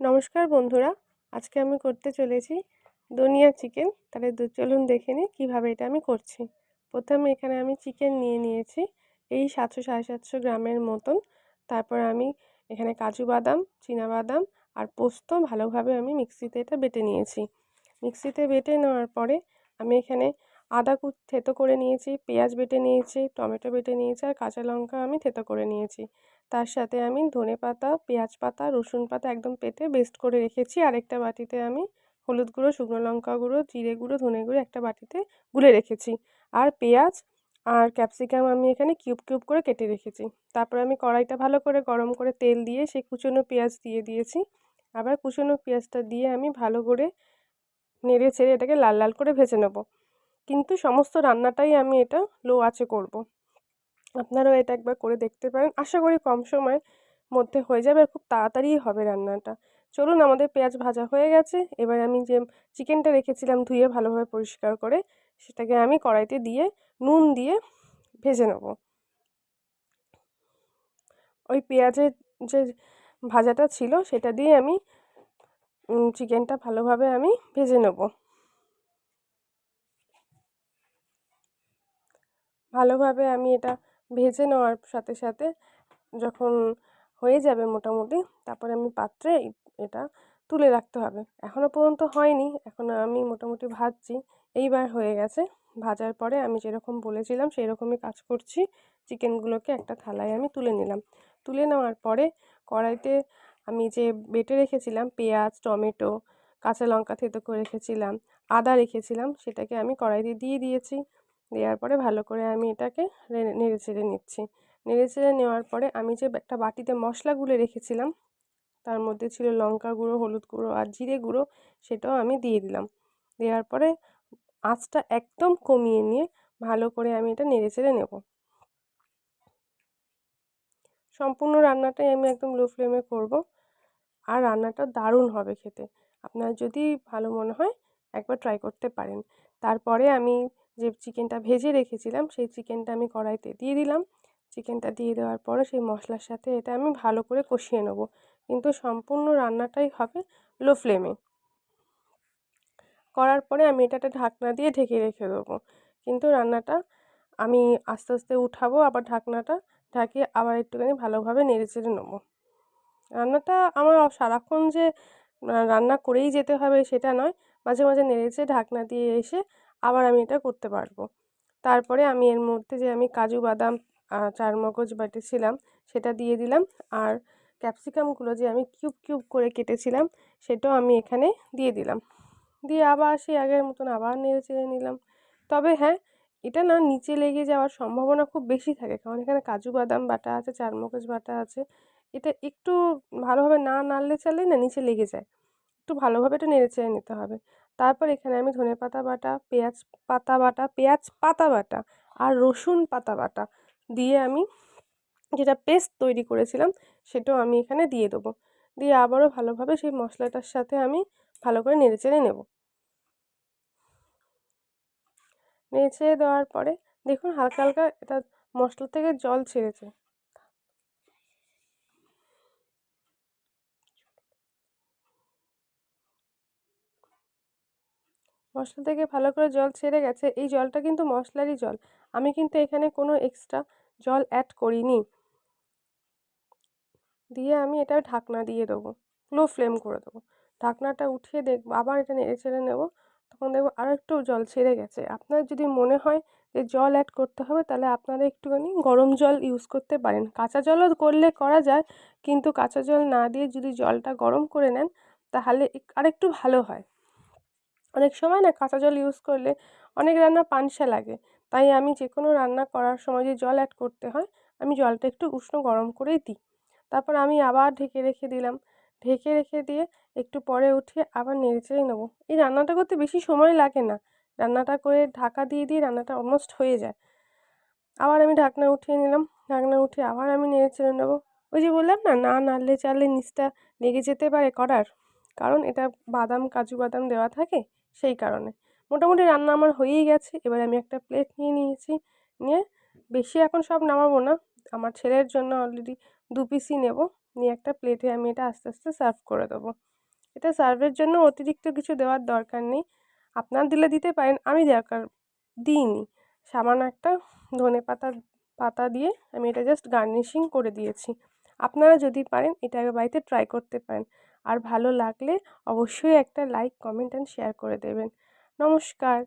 নমস্কার বন্ধুরা, আজকে আমি করতে চলেছি দনিয়া চিকেন। তাহলে চলুন দেখে নিই কীভাবে এটা আমি করছি। প্রথমে এখানে আমি চিকেন নিয়ে নিয়েছি, এই সাতশো সাড়ে সাতশো গ্রামের মতন। তারপর আমি এখানে কাজু বাদাম বাদাম আর পোস্ত ভালোভাবে আমি মিক্সিতে এটা বেটে নিয়েছি। মিক্সিতে বেটে নেওয়ার পরে আমি এখানে আদা কু থেতো করে নিয়েছি, পেঁয়াজ বেটে নিয়েছি, টমেটো বেটে নিয়েছি আর কাঁচা লঙ্কা আমি থেতো করে নিয়েছি। তার সাথে আমি ধনে পাতা, পেঁয়াজ পাতা, রসুন পাতা একদম পেতে বেস্ট করে রেখেছি। আরেকটা বাটিতে আমি হলুদ গুঁড়ো, শুকনো লঙ্কা গুঁড়ো, জিরে গুঁড়ো, ধনে গুঁড়ো একটা বাটিতে গুলে রেখেছি। আর পেঁয়াজ আর ক্যাপসিকাম আমি এখানে কিউব কিউব করে কেটে রেখেছি। তারপর আমি কড়াইটা ভালো করে গরম করে তেল দিয়ে সেই কুচনো পেঁয়াজ দিয়ে দিয়েছি। আবার কুচনো পেঁয়াজটা দিয়ে আমি ভালো করে নেড়ে ছেড়ে এটাকে লাল লাল করে ভেজে নেব। কিন্তু সমস্ত রান্নাটাই আমি এটা লো আঁচে করব। আপনারাও এটা একবার করে দেখতে পারেন। আশা করি কম সময়ের মধ্যে হয়ে যাবে আর খুব তাড়াতাড়িই হবে রান্নাটা। চলুন আমাদের পেঁয়াজ ভাজা হয়ে গেছে। এবার আমি যে চিকেনটা রেখেছিলাম ধুয়ে ভালোভাবে পরিষ্কার করে, সেটাকে আমি কড়াইতে দিয়ে নুন দিয়ে ভেজে নেব। ওই পেঁয়াজের যে ভাজাটা ছিল, সেটা দিয়ে আমি চিকেনটা ভালোভাবে আমি ভেজে নেব। ভালোভাবে আমি এটা ভেজে নেওয়ার সাথে সাথে যখন হয়ে যাবে মোটামুটি, তারপরে আমি পাত্রে এটা তুলে রাখতে হবে। এখনও পর্যন্ত হয়নি এখনও আমি মোটামুটি ভাজছি। এইবার হয়ে গেছে। ভাজার পরে আমি যেরকম বলেছিলাম সেই রকমই কাজ করছি। চিকেনগুলোকে একটা থালায় আমি তুলে নিলাম। তুলে নেওয়ার পরে কড়াইতে আমি যে বেটে রেখেছিলাম, পেঁয়াজ, টমেটো, কাঁচা লঙ্কা থেতো করে রেখেছিলাম, আদা রেখেছিলাম, সেটাকে আমি কড়াইতে দিয়ে দিয়েছি। দেওয়ার পরে ভালো করে আমি এটাকে নেড়ে চেড়ে নিচ্ছি। নেড়ে চেড়ে নেওয়ার পরে আমি যে একটা বাটিতে মশলা গুলে রেখেছিলাম, তার মধ্যে ছিল লঙ্কা গুঁড়ো, হলুদ গুঁড়ো আর জিরে গুঁড়ো, সেটাও আমি দিয়ে দিলাম। দেওয়ার পরে আঁচটা একদম কমিয়ে নিয়ে ভালো করে আমি এটা নেড়ে চেড়ে নেব। সম্পূর্ণ রান্নাটাই আমি একদম লো ফ্লেমে করব আর রান্নাটা দারুণ হবে খেতে। আপনার যদি ভালো মনে হয়, একবার ট্রাই করতে পারেন। তারপরে আমি যে চিকেনটা ভেজে রেখেছিলাম, সেই চিকেনটা আমি কড়াইতে দিয়ে দিলাম। চিকেনটা দিয়ে দেওয়ার পরে সেই মশলার সাথে এটা আমি ভালো করে কষিয়ে নেব। কিন্তু সম্পূর্ণ রান্নাটাই হবে লো ফ্লেমে। করার পরে আমি এটাতে ঢাকনা দিয়ে ঢেকে রেখে দেবো। কিন্তু রান্নাটা আমি আস্তে আস্তে উঠাবো আবার ঢাকনাটা ঢাকিয়ে আবার একটুখানি ভালোভাবে নেড়ে চেড়ে নেব। রান্নাটা আমার সারাক্ষণ যে রান্না করেই যেতে হবে সেটা নয়। মাঝে মাঝে নেড়েচে ঢাকনা দিয়ে এসে আবার আমি এটা করতে পারব। তারপরে আমি এর মধ্যে যে আমি কাজু বাদাম চারমগজ বাটেছিলাম সেটা দিয়ে দিলাম। আর ক্যাপসিকামগুলো যে আমি কিউব কিউব করে কেটেছিলাম, সেটাও আমি এখানে দিয়ে দিলাম। দিয়ে আবার সেই আগের মতন আবার নেড়ে চেড়ে নিলাম। তবে হ্যাঁ এটা না নিচে লেগে যাওয়ার সম্ভাবনা খুব বেশি থাকে। কারণ এখানে কাজু বাদাম বাটা আছে, চারমগজ বাটা আছে। এটা একটু ভালোভাবে না নাড়লে চালে না নিচে লেগে যায়। একটু ভালোভাবে এটা নেড়ে চেড়ে নিতে হবে। তারপর এখানে আমি ধনে পাতা বাটা, পেঁয়াজ পাতা বাটা, পেঁয়াজ পাতা বাটা আর রসুন পাতা বাটা দিয়ে আমি যেটা পেস্ট তৈরি করেছিলাম সেটাও আমি এখানে দিয়ে দেবো। দিয়ে আবারও ভালোভাবে সেই মশলাটার সাথে আমি ভালো করে নেড়ে চেড়ে নেব। নেড়ে চেড়ে দেওয়ার পরে দেখুন হালকা হালকা এটা মশলা থেকে জল ছেড়েছে। মশলা থেকে ভালো করে জল ছেড়ে গেছে। এই জলটা কিন্তু মশলারই জল। আমি কিন্তু এখানে কোনো এক্সট্রা জল অ্যাড করিনি। দিয়ে আমি এটা ঢাকনা দিয়ে দেবো। লো ফ্লেম করে দেবো। ঢাকনাটা উঠিয়ে দেখব, আবার এটা নেড়ে ছেড়ে নেব। তখন দেখব আরও একটু জল ছেড়ে গেছে। আপনার যদি মনে হয় যে জল অ্যাড করতে হবে, তাহলে আপনারা একটুখানি গরম জল ইউজ করতে পারেন। কাঁচা জলও করলে করা যায়, কিন্তু কাঁচা জল না দিয়ে যদি জলটা গরম করে নেন, তাহলে আরেকটু ভালো হয়। অনেক সময় না কাঁচা জল ইউজ করলে অনেক রান্না পানসা লাগে। তাই আমি যে কোনো রান্না করার সময় যে জল অ্যাড করতে হয়, আমি জলটা একটু উষ্ণ গরম করেই দিই। তারপর আমি আবার ঢেকে রেখে দিলাম। ঢেকে রেখে দিয়ে একটু পরে উঠিয়ে আবার নেড়ে চেড়ে নেব। এই রান্নাটা করতে বেশি সময় লাগে না। রান্নাটা করে ঢাকা দিয়ে দিয়ে রান্নাটা অলমোস্ট হয়ে যায়। আবার আমি ঢাকনা উঠিয়ে নিলাম। ঢাকনা উঠিয়ে আবার আমি নেড়ে চেড়ে নেব। ওই যে বললাম না না নাড়লে চালে নিচটা লেগে যেতে পারে করার। কারণ এটা বাদাম, কাজু বাদাম দেওয়া থাকে। সেই কারণে। মোটামুটি রান্না আমার হয়েই গেছে। এবার আমি একটা প্লেট নিয়ে নিয়েছি। নিয়ে বেশি এখন সব নামাবো না। আমার ছেলের জন্য অলরেডি দু পিসই নেব। নিয়ে একটা প্লেটে আমি এটা আস্তে আস্তে সার্ভ করে দেবো। এটা সার্ভের জন্য অতিরিক্ত কিছু দেওয়ার দরকার নেই। আপনার দিলে দিতে পারেন, আমি দরকার দিইনি। সামান্য একটা ধনে পাতার পাতা দিয়ে আমি এটা জাস্ট গার্নিশিং করে দিয়েছি। আপনারা যদি পারেন, এটা বাড়িতে ট্রাই করতে পারেন। আর ভালো লাগলে অবশ্যই একটা লাইক কমেন্ট অ্যান্ড শেয়ার করে দেবেন। নমস্কার।